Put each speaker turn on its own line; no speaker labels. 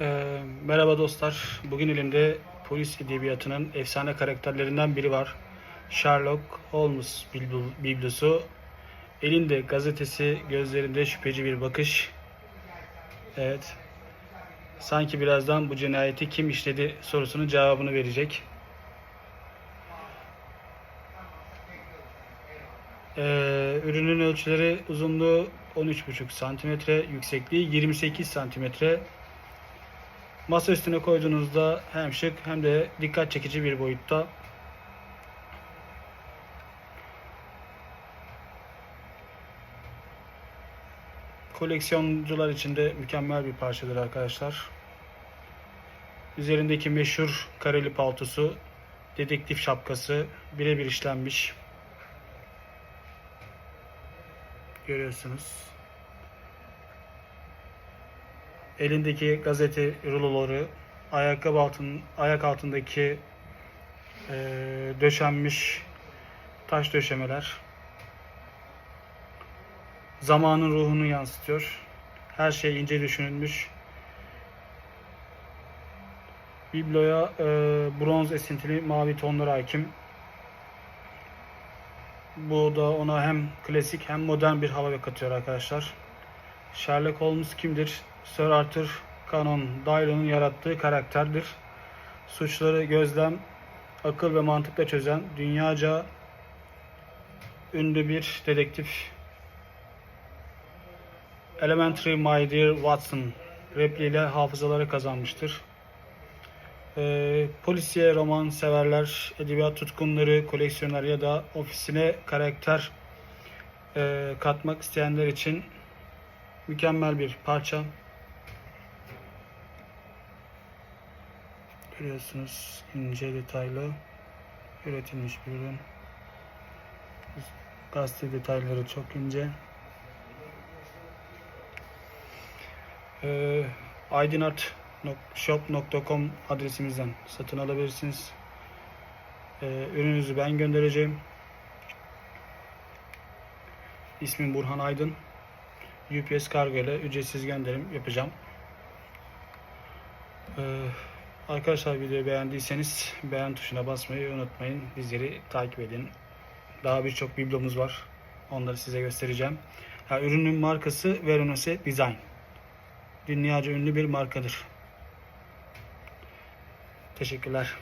Ee, merhaba dostlar. Bugün elimde polis edebiyatının efsane karakterlerinden biri var. Sherlock Holmes biblo- biblosu. Elinde gazetesi, gözlerinde şüpheci bir bakış. Evet. Sanki birazdan bu cinayeti kim işledi sorusunun cevabını verecek. Ee, ürünün ölçüleri uzunluğu 13,5 santimetre, yüksekliği 28 santimetre. Masa üstüne koyduğunuzda hem şık hem de dikkat çekici bir boyutta. Koleksiyoncular için de mükemmel bir parçadır arkadaşlar. Üzerindeki meşhur kareli paltosu, dedektif şapkası birebir işlenmiş. Görüyorsunuz. Elindeki gazete ruloları, ayakkabı altın, ayak altındaki eee, döşenmiş taş döşemeler zamanın ruhunu yansıtıyor. Her şey ince düşünülmüş. Bibloya eee, bronz esintili mavi tonlar hakim. Bu da ona hem klasik hem modern bir hava katıyor arkadaşlar. Sherlock Holmes kimdir? Sir Arthur Conan Doyle'ın yarattığı karakterdir. Suçları gözlem, akıl ve mantıkla çözen dünyaca ünlü bir dedektif. Elementary My Dear Watson repliğiyle hafızaları kazanmıştır. Ee, polisiye roman severler, edebiyat tutkunları, koleksiyoner ya da ofisine karakter e, katmak isteyenler için mükemmel bir parça. Görüyorsunuz ince detaylı üretilmiş bir ürün. Gazete detayları çok ince. Ee, aydınartshop.com adresimizden satın alabilirsiniz. Ee, ürününüzü ben göndereceğim. İsmim Burhan Aydın. UPS kargo ile ücretsiz gönderim yapacağım. Ee, arkadaşlar videoyu beğendiyseniz beğen tuşuna basmayı unutmayın. Bizleri takip edin. Daha birçok biblomuz var. Onları size göstereceğim. Ha, ürünün markası Veronese Design. Dünyaca ünlü bir markadır. Teşekkürler.